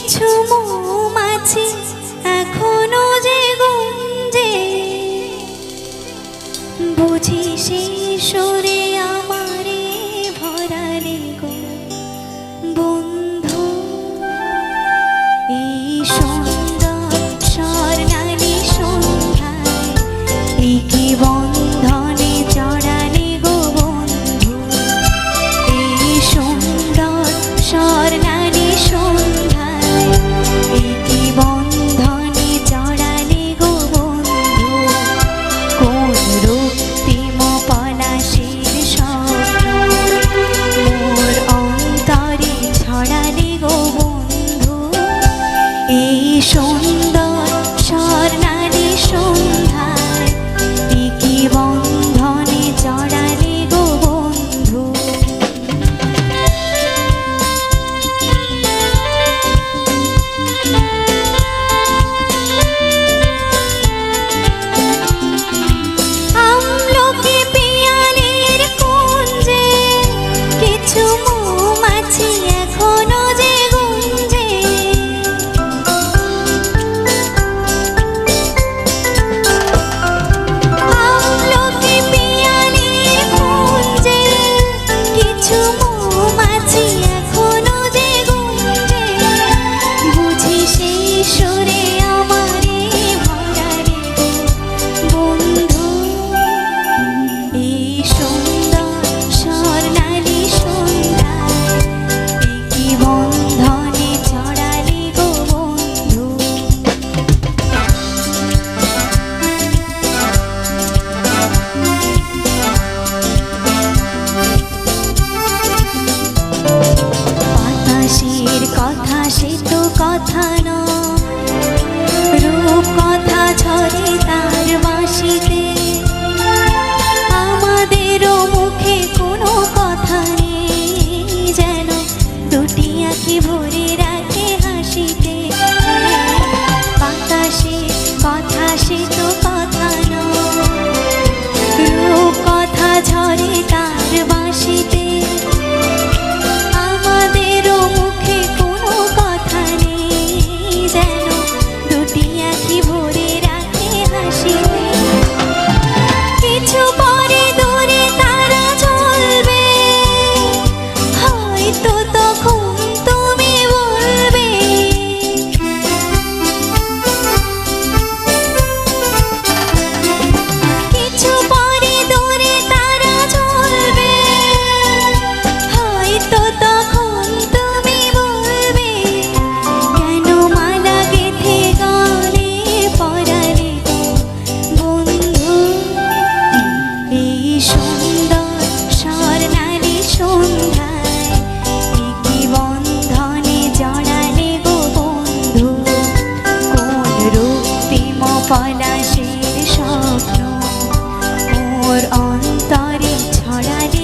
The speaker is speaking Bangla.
কিছু মৌমাছি এখনো যে কথা কথা ঝরে তার বাঁশিতে। আমাদেরও মুখে কোনো কথা যেন দুটি আঁকি ভরে রাখে হাসিতে। কথা সে তো কথা রূপ কথা ঝরে তার বাঁশি পলাশের স্বপ্ন ওর অন্তরে ছড়ালে